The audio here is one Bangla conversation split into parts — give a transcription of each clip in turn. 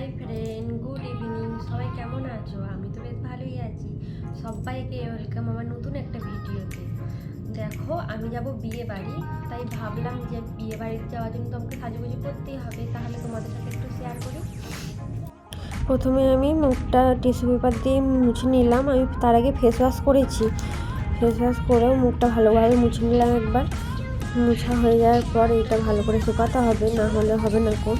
Hi friend, good evening. সবাই কেমন আছো? আমি তো বেশ ভালোই আছি। সবাইকে ওয়েলকাম আমার নতুন একটা ভিডিওতে। দেখো, আমি যাব বিয়ে বাড়ি, তাই ভাবলাম যে বিয়ে বাড়িতে যাওয়ার জন্য তো আমাকে সাজুগুজু করতেই হবে, তাহলে তোমাদের সাথে একটু শেয়ার করি। প্রথমে আমি মুখটা টিস্যু পেপার দিয়ে মুছে নিলাম। আমি তার আগে ফেস ওয়াশ করেছি। ফেস ওয়াশ করেও মুখটা ভালোভাবে মুছে নিলাম একবার। মুছা হয়ে যাওয়ার পর এটা ভালো করে শুকাতে হবে, না হলে হবে না কো।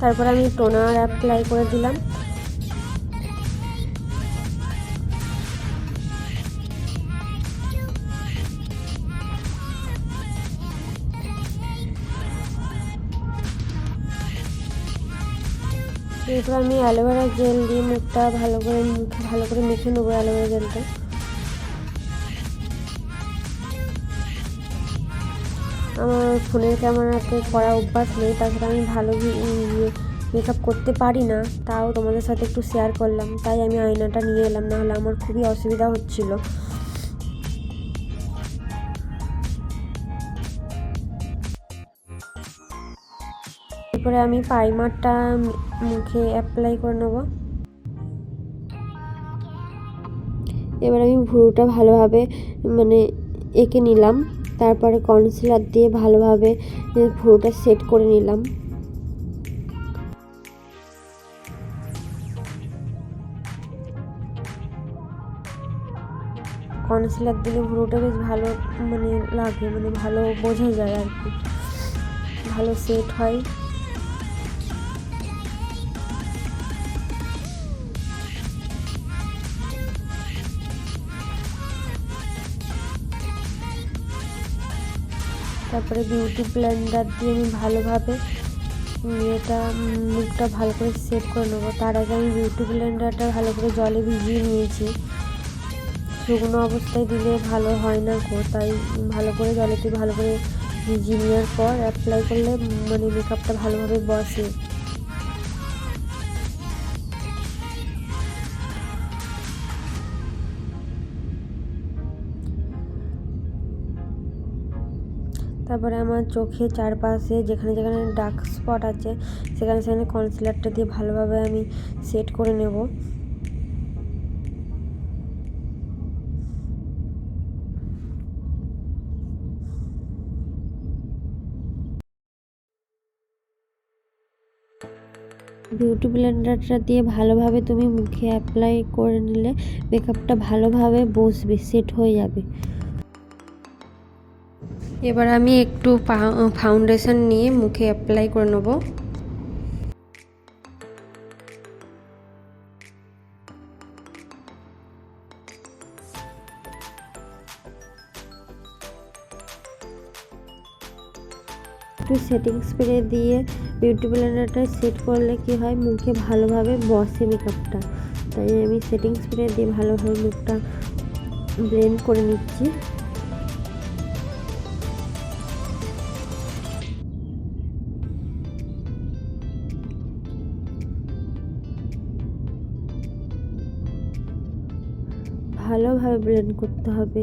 তারপর আমি টোনার অ্যাপ্লাই করে দিলাম। এরপর আমি অ্যালোভেরা জেল দিয়ে মুখটা ভালো করে ভালো করে মেখে নেব অ্যালোভেরা জেলটা আমার ফোনের ক্যামেরাতে করা অভ্যাস নেই, তাছাড়া আমি ভালো মেকআপ করতে পারি না, তাও তোমাদের সাথে একটু শেয়ার করলাম। তাই আমি আয়নাটা নিয়ে এলাম, নাহলে আমার খুবই অসুবিধা হচ্ছিল। এরপরে আমি প্রাইমারটা মুখে অ্যাপ্লাই করে নেব। এবার আমি ভুরুটা ভালোভাবে মানে এঁকে নিলাম। তারপরে কনসিলার দিয়ে ভালোভাবে ভুরুটা সেট করে নিলাম। কনসিলার দিলে ভুরুটা বেশ ভালো মানে লাগে মানে ভালো বোঝা যায় আর কি। ভালো সেট হয়। তারপরে বিউটি ব্লেন্ডার দিয়ে আমি ভালোভাবে এটা মুখটা ভালো করে সেভ করে নেব। তার আগে আমি বিউটি ব্লেন্ডারটা ভালো করে জলে ভিজিয়ে নিয়েছি। শুকনো অবস্থায় দিলে ভালো হয় না গো, তাই ভালো করে জলেতে ভালো করে ভিজিয়ে নেওয়ার পর অ্যাপ্লাই করলে মানে মেকআপটা ভালোভাবে বসে। তারপরে আমার চোখে চারপাশে যেখানে যেখানে ডার্ক স্পট আছে, সেখানে সেখানে কনসিলারটা দিয়ে ভালোভাবে আমি সেট করে নেব। বিউটি ব্লেন্ডারটা দিয়ে ভালোভাবে তুমি মুখে অ্যাপ্লাই করে নিলে মেকআপটা ভালোভাবে বসবে সেট হয়ে যাবে। এবার আমি একটু ফাউন্ডেশন নিয়ে মুখে অ্যাপ্লাই করে নেব। একটু সেটিং স্প্রে দিয়ে বিউটি ব্লেন্ডারটা সেট করলে কি হয়, মুখে ভালোভাবে বসে মেকআপটা তাই আমি সেটিং স্প্রে দিয়ে ভালোভাবে মুখটা ব্লেন্ড করে নিচ্ছি। ভালোভাবে ব্লেন্ড করতে হবে।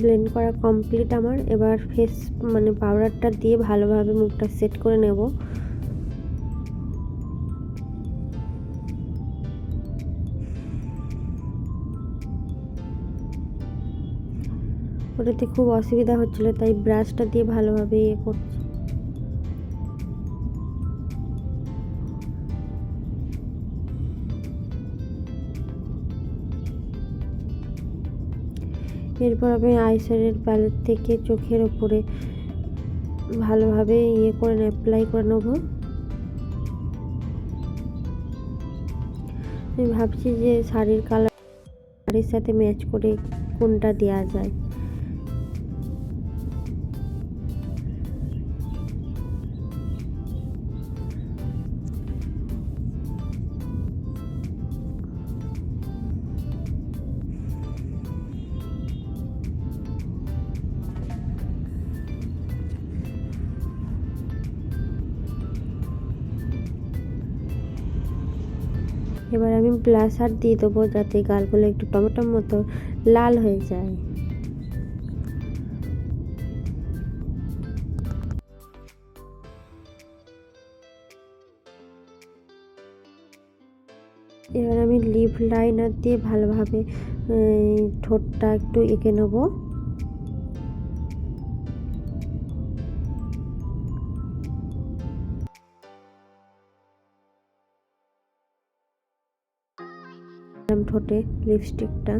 ব্লেন্ড করা কমপ্লিট আমার। এবার ফেস মানে পাউডারটা দিয়ে ভালোভাবে মুখটা সেট করে নেব। ওটাতে খুব অসুবিধা হচ্ছিল, তাই ব্রাশটা দিয়ে ভালোভাবে ইয়ে করছি। এরপর আমি আইশ্যাডের প্যালেট থেকে চোখের ওপরে ভালোভাবে ইয়ে করে অ্যাপ্লাই করে নেব। আমি ভাবছি যে শাড়ির কালার শাড়ির সাথে ম্যাচ করে কোনটা দেওয়া যায়। এবার আমি ব্লাশার দিয়ে দেবো যাতে গালগুলো একটু টমেটোর মতো লাল হয়ে যায়। এবার আমি লিপ লাইনার দিয়ে ভালোভাবে ঠোঁটটা একটু এঁকে নেব। ঠোঁটে লিপস্টিকটা।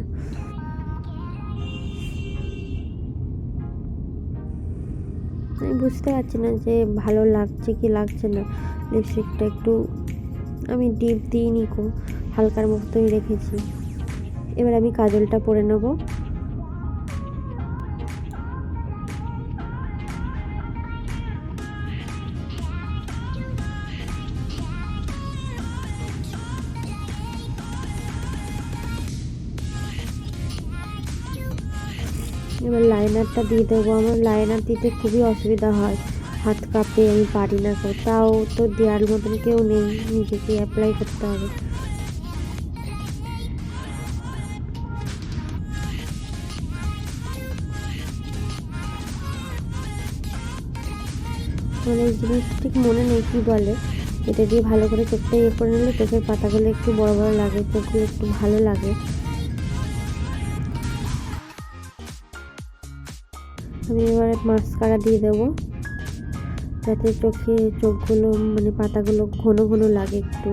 আমি বুঝতে পারছি না যে ভালো লাগছে কি লাগছে না। লিপস্টিকটা একটু আমি ডিপ দিইনি কো হালকার মতোই রেখেছি। এবার আমি কাজলটা পরে নেব। এবার লাইনারটা দিয়ে দেবো। আমার লাইনার দিতে খুবই অসুবিধা হয়। হাত কাঁপে, আমি পারি না তো। তাও তো দেওয়ার মতন কেউ নেই। নিজেকে অ্যাপ্লাই করতে হবে। মানে জিনিস ঠিক মনে নেই কী বলে? এটা দিয়ে ভালো করে চোখটা ইয়ে করে নিলে চোখের পাতাগুলো একটু বড় বড় লাগে, চোখগুলো একটু ভালো লাগে। আমি এবারে মাস্কারা দিয়ে দেবো। যাতে চোখে চোখগুলো মানে পাতাগুলো ঘন ঘন লাগে একটু।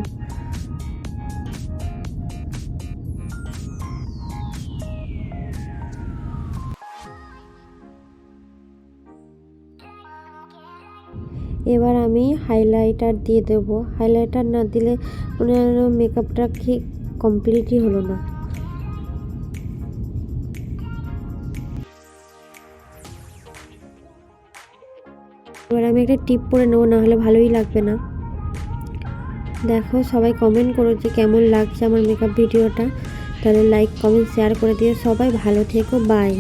এবার আমি হাইলাইটার দিয়ে দেবো। হাইলাইটার না দিলে মনে মেকআপটা ঠিক কমপ্লিটই হলো না। এবার আমি একটা টিপ পরে নেব না হলে ভালোই লাগবে না। দেখো, সবাই কমেন্ট করো যে কেমন লাগছে আমার মেকআপ ভিডিওটা তাহলে লাইক কমেন্ট শেয়ার করে দিয়ে সবাই ভালো থেকো বাই